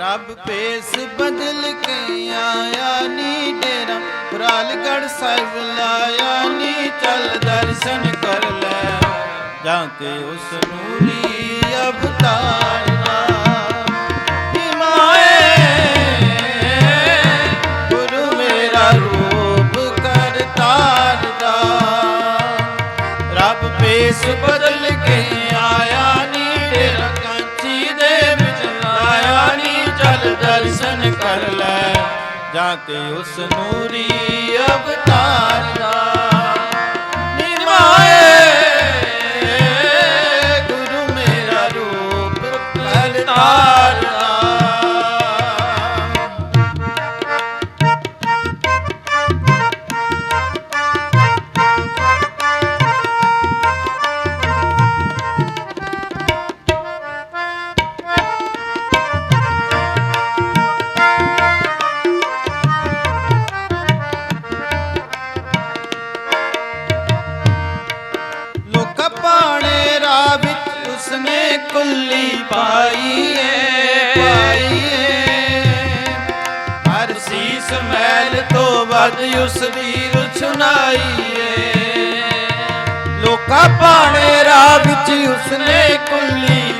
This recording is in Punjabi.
ਰੱਬ ਪੇਸ਼ ਬਦਲ ਕੇ ਆਇਆ ਨੀ ਡੇਰਾ ਬਰਾਲਗੜ ਸਾਹਿਬ ਲਾਇਆ ਨੀ ਚੱਲ ਦਰਸ਼ਨ ਕਰ ਲੈ। ਜਾ ਕੇ ਉਸ ਨੂਰੀ ਅਵਤਾਰ ਦਾ ਹਿਮਾਏ ਦਰਸ਼ਨ ਕਰ ਲੈ ਜਾਂ ਕੇ ਉਸ ਨੂਰੀ ਅਵਤਾਰ ਦਾ। ਨਿਰਮਾਏ ਗੁਰੂ ਮੇਰਾ ਰੂਪ ਕਰਤਾਰ ਵਿੱਚ ਉਸਨੇ ਕੁੱਲੀ ਪਾਈ ਏ ਪਾਈ ਏ। ਹਰ ਸੀਸ ਮੈਲ ਤੋਂ ਵੱਧ ਉਸ ਦੀ ਰੁਛਨਾਈ ਏ। ਲੋਕਾ ਪਾਣੇ ਰਾਹ ਵਿੱਚ ਉਸਨੇ ਕੁੱਲੀ